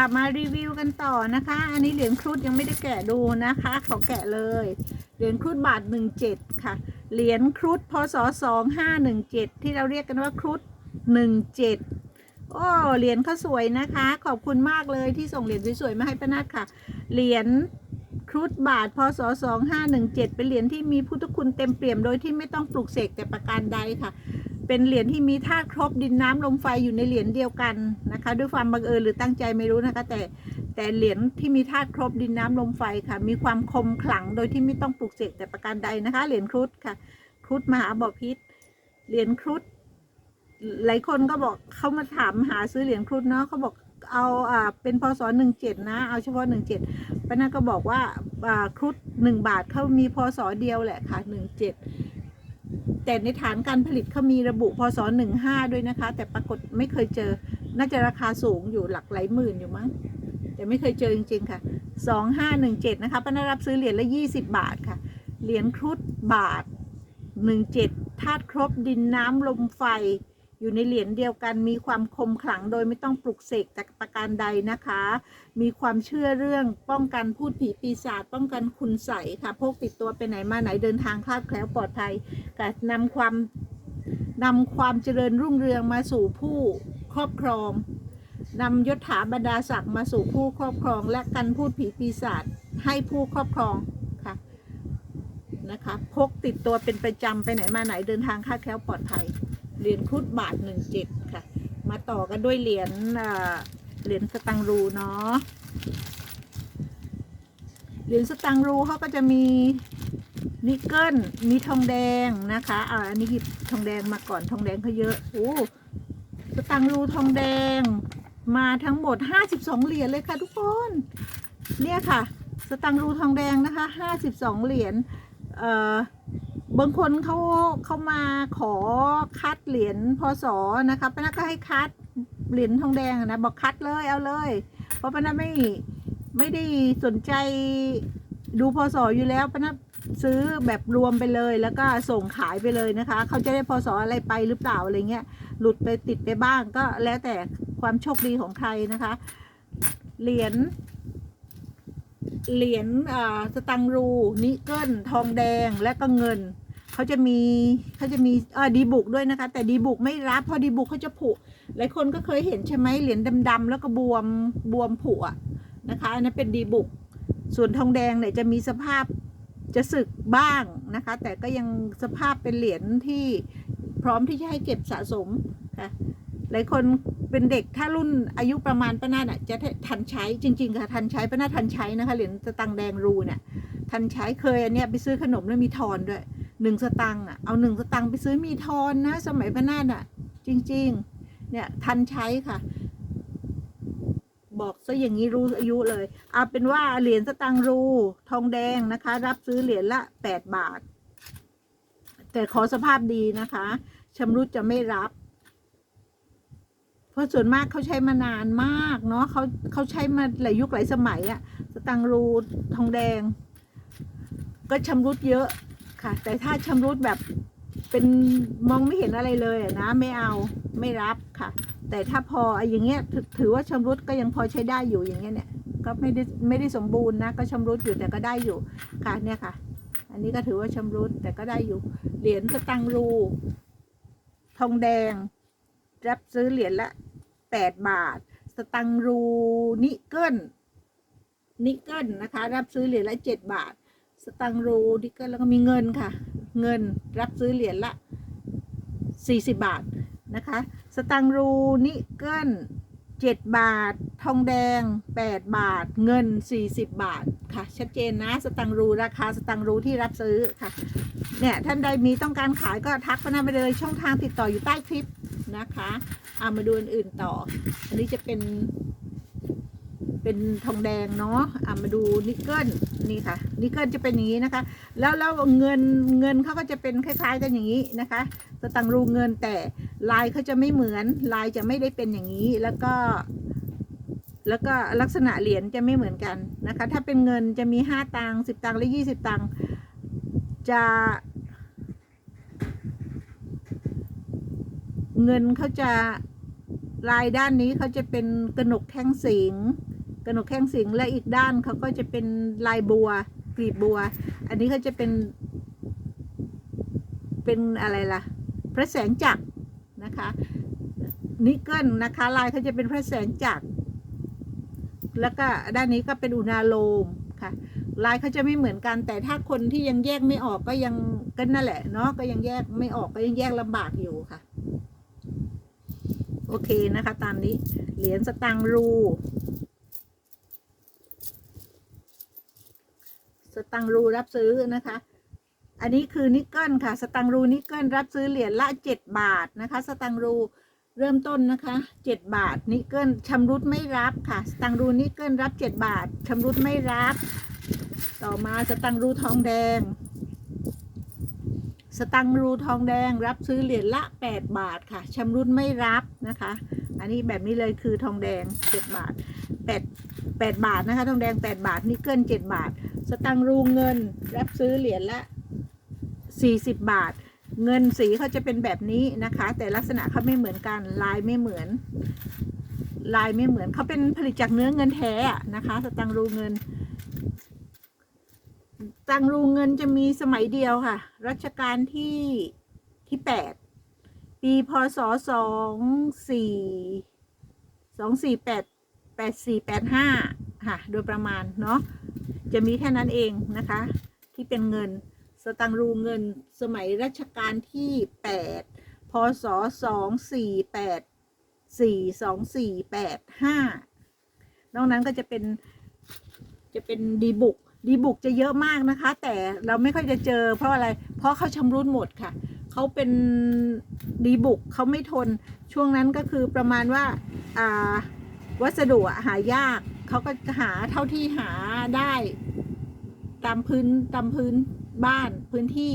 ค่ะมารีวิวกันต่อนะคะ อันนี้เหรียญครุฑยังไม่ได้แกะดูนะคะขอแกะเลย เหรียญครุฑบาทหนึ่งเจ็ดค่ะ เหรียญครุฑพศสองห้าหนึ่งเจ็ดที่เราเรียกกันว่าครุฑหนึ่งเจ็ดโอ้เหรียญเขาสวยนะคะ ขอบคุณมากเลยที่ส่งเหรียญสวยๆมาให้ป้านาค่ะ เหรียญครุฑบาทพศสองห้าหนึ่งเจ็ดเป็นเหรียญที่มีพุทธคุณเต็มเปี่ยมโดยที่ไม่ต้องปลูกเสกแต่ประการใดค่ะ เป็นเหรียญที่มีธาตุครบดินน้ำลมไฟอยู่ในเหรียญเดียวกันนะคะ ด้วยความบังเอิญหรือตั้งใจไม่รู้นะคะ แต่แต่เหรียญที่มีธาตุครบดินน้ำลมไฟค่ะ มีความคมขลังโดยที่ไม่ต้องปลูกเสกแต่ประการใดนะคะ เหรียญครุฑค่ะ ครุฑมหาบอพิษเหรียญครุฑหลายคนก็บอกเขามาถามหาซื้อเหรียญครุฑเนาะเขาบอกเอาอ่าเป็นพศหนึ่งเจ็ดนะเอาเฉพาะหนึ่งเจ็ดป้านาก็บอกว่าอ่าครุฑหนึ่งบาทเขามีพศเดียวแหละค่ะหนึ่งเจ็ด แต่ในฐานการผลิตเขามีระบุพศ15 ด้วยนะคะ แต่ปรากฏไม่เคยเจอ น่าจะราคาสูงอยู่หลักหลายหมื่นอยู่มั้ง แต่ไม่เคยเจอจริงๆค่ะสองห้าหนึ่งเจ็นะคะป้านารับซื้อเหรียญละ 20 บาทค่ะ เหรียญครุฑบาท 17ธาตุครบดินน้ำลมไฟ อยู่ในเหรียญเดียวกันมีความคมขลังโดยไม่ต้องปลุกเสกแต่ประการใดนะคะ มีความเชื่อเรื่องป้องกันพูดผีปีศาจป้องกันคุณใสค่ะพกติดตัวไปไหนมาไหนเดินทางคลาดแคล้วปลอดภัยกับนำความนำความเจริญรุ่งเรืองมาสู่ผู้ครอบครองนำยศถาบรรดาศักดิ์มาสู่ผู้ครอบครอง และกันพูดผีปีศาจให้ผู้ครอบครองค่ะนะคะพกติดตัวเป็นประจำไปไหนมาไหนเดินทางคลาดแคล้วปลอดภัย เหรียญครุฑบาทหนึ่งเจ็ดค่ะ มาต่อกันด้วยเหรียญเหรียญสตังรูเนาะเหรียญสตังรูเขาก็จะมีนิกเกิลมีทองแดงนะคะอ่าอันนี้หยิบทองแดงมาก่อนทองแดงเขาเยอะโอ้สตังรูทองแดงมาทั้งหมดห้าสิบสองเหรียญเลยค่ะทุกคน เนี่ยค่ะ สตังรูทองแดงนะคะห้าสิบสองเหรียญเอ่อ บางคนเขาเขามาขอคัดเหรียญพศนะคะป้านักก็ให้คัดเหรียญทองแดงนะบอกคัดเลยเอาเลย เพราะป้านักไม่ไม่ได้สนใจดูพศอยู่แล้วป้านักซื้อแบบรวมไปเลย แล้วก็ส่งขายไปเลยนะคะ เขาจะได้พศอะไรไปหรือเปล่าอะไรเงี้ยหลุดไปติดไปบ้างก็แล้วแต่ความโชคดีของใครนะคะ เหรียญเหรียญอ่าสตังรู นิกเกิลทองแดงและก็เงิน เขาจะมีเขาจะมีเออดีบุกด้วยนะคะ แต่ดีบุกไม่รับเพราะดีบุกเขาจะผุหลายคนก็เคยเห็นใช่ไหมเหรียญดำๆแล้วก็บวมบวมผุอะนะคะอันนั้นเป็นดีบุก ส่วนทองแดงเนี่ยจะมีสภาพจะสึกบ้างนะคะ แต่ก็ยังสภาพเป็นเหรียญที่พร้อมที่จะให้เก็บสะสมค่ะหลายคนเป็นเด็กถ้ารุ่นอายุประมาณป้านาดอะจะทันใช้จริงๆค่ะทันใช้ป้านาทันใช้นะคะเหรียญสตังแดงรูเนี่ยทันใช้เคยอันเนี้ยไปซื้อขนมแล้วมีทอนด้วย หนึ่งสตังค์อะเอาหนึ่งสตังค์ไปซื้อมีทอนนะ สมัยพนาดอะ จริง ๆ เนี่ยทันใช้ค่ะ บอกซะอย่างนี้รู้อายุเลย เอาเป็นว่าเหรียญสตังค์รู ทองแดงนะคะ รับซื้อเหรียญละแปดบาท แต่ขอสภาพดีนะคะชำรุดจะไม่รับเพราะส่วนมากเขาใช้มานานมากเนาะเขาเขาใช้มาหลายยุคหลายสมัยอะสตังค์รูทองแดง ก็ชำรุดเยอะ ค่ะ แต่ถ้าชำรุดแบบเป็นมองไม่เห็นอะไรเลยนะไม่เอาไม่รับค่ะ แต่ถ้าพอไอ้อย่างเงี้ยถถือว่าชำรุดก็ยังพอใช้ได้อยู่อย่างเงี้ยเนี่ยก็ไม่ได้ไม่ได้สมบูรณ์นะก็ชำรุดอยู่แต่ก็ได้อยู่ค่ะเนี่ยค่ะ อันนี้ก็ถือว่าชำรุดแต่ก็ได้อยู่ เหรียญสตังรูทองแดง รับซื้อเหรียญละแปดบาท สตังรูนิกเกิลนิกเกิลนะคะ รับซื้อเหรียญละเจ็ดบาท สตังรูนิกเกิลแล้วก็มีเงินค่ะ เงินรับซื้อเหรียญละสี่สิบบาทนะคะ สตังรูนิกเกิลเจ็ดบาท ทองแดงแปดบาท เงินสี่สิบบาทค่ะ ชัดเจนนะ สตังรูราคาสตังรูที่รับซื้อค่ะ เนี่ยท่านใดมีต้องการขายก็ทักมาหน้าไปเลยช่องทางติดต่ออยู่ใต้คลิปนะคะเอามาดูอื่นต่อ อันนี้จะเป็น เป็นทองแดงเนาะเอะมาดูนิกเกิล นี่ค่ะนิกเกิลจะเป็นอย่างนี้นะคะ แล้วแล้วเงินเงินเขาก็จะเป็นคล้าย ๆ กันอย่างนี้นะคะสตังรูเงินแต่ลายเขาจะไม่เหมือนลายจะไม่ได้เป็นอย่างนี้แล้วก็แล้วก็ลักษณะเหรียญจะไม่เหมือนกันนะคะ ถ้าเป็นเงินจะมีห้าตังสิบตังค์และยี่สิบตังค์จะเงินเขาจะลายด้านนี้เขาจะเป็นกระหนกแข้งสิง กระหนกแข้งสิงและอีกด้านเขาก็จะเป็นลายบัวกลีบบัว อันนี้เขาจะเป็น เป็นอะไรล่ะ พระแสงจักรนะคะนิกเกิลนะคะลายเขาจะเป็นพระแสงจักรแล้วก็ด้านนี้ก็เป็นอุณาโลมค่ะลายเขาจะไม่เหมือนกันแต่ถ้าคนที่ยังแยกไม่ออกก็ยังก็นั่นแหละเนาะก็ยังแยกไม่ออกก็ยังแยกลำบากอยู่ค่ะ โอเคนะคะ ตามนี้เหรียญสตังรู สตังรูรับซื้อนะคะ อันนี้คือนิกเกิลค่ะ สตังรูนิกเกิลรับซื้อเหรียญละเจ็ดบาทนะคะ สตังรูเริ่มต้นนะคะเจ็ดบาทนิกเกิลชำรุดไม่รับค่ะ สตังรูนิกเกิลรับเจ็ดบาทชำรุดไม่รับ ต่อมาสตังรูทองแดง สตังรูทองแดงรับซื้อเหรียญละแปดบาทค่ะชำรุดไม่รับนะคะ อันนี้แบบนี้เลยคือทองแดงเจ็ดบาทแปดแปดบาทนะคะ ทองแดงแปดบาทนิกเกิลเจ็ดบาท สตังรูเงิน รับซื้อเหรียญละสี่สิบบาท เงินสีเขาจะเป็นแบบนี้นะคะ แต่ลักษณะเขาไม่เหมือนกัน ลายไม่เหมือน ลายไม่เหมือนเขาเป็นผลิตจากเนื้อเงินแท้นะคะ สตังรูเงินตังรูเงินจะมีสมัยเดียวค่ะ รัชกาลที่ที่แปดปีพศสองสี่สองสี่แปดแปดสี่แปดห้าค่ะ โดยประมาณเนาะ จะมีแค่นั้นเองนะคะ ที่เป็นเงิน สตังรูเงินสมัยรัชกาลที่แปดพศสองสี่แปดสี่สองสี่แปดห้านอกนั้นก็จะเป็นจะเป็นดีบุกดีบุกจะเยอะมากนะคะ แต่เราไม่ค่อยจะเจอเพราะอะไร เพราะเขาชำรุดหมดค่ะ เขาเป็นดีบุกเขาไม่ทน ช่วงนั้นก็คือประมาณว่าาวัสดุหายาก เขาก็หาเท่าที่หาได้ ตามพื้นตามพื้นบ้านพื้นที่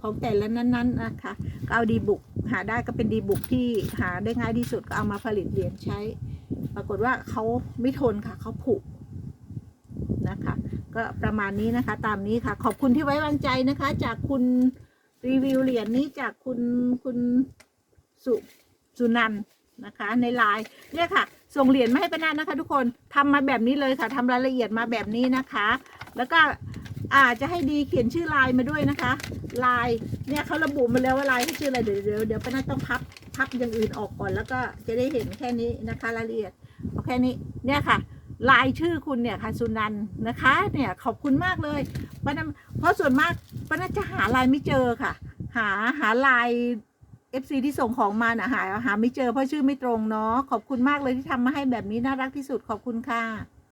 ของแต่ละนั้นๆนะคะก็เอาดีบุกหาได้ก็เป็นดีบุกที่หาได้ง่ายที่สุดก็เอามาผลิตเหรียญใช้ ปรากฏว่าเขาไม่ทนค่ะเขาผุนะคะ ก็ประมาณนี้นะคะ ตามนี้ค่ะ ขอบคุณที่ไว้วางใจนะคะ จากคุณรีวิวเหรียญนี้จากคุณคุณสุสุนันนะคะ ในไลน์เนี่ยค่ะ ส่งเหรียญมาให้ป้านานะคะ ทุกคนทำมาแบบนี้เลยค่ะทำรายละเอียดมาแบบนี้นะคะ แล้วก็อาจจะให้ดีเขียนชื่อลน์มาด้วยนะคะลน์เนี่ยเขาระบุมาแล้วว่าไลน์เขาชื่ออะไรเดี๋ยวเดี๋ยวเดี๋ยวป้านาต้องพับพับอย่างอื่นออกก่อน แล้วก็จะได้เห็นแค่นี้นะคะรายละเอียดเอาแค่นี้เนี่ยค่ะลายชื่อคุณเนี่ยค่ะสุนันนะคะเนี่ยขอบคุณมากเลยป้านาเพราะส่วนมากป้านาจะหาลายไม่เจอค่ะ หาหาลาย FC ที่ส่งของมาน่ะหาหาไม่เจอเพราะชื่อไม่ตรงเนาะขอบคุณมากเลยที่ทำมาให้แบบนี้น่ารักที่สุดขอบคุณค่ะ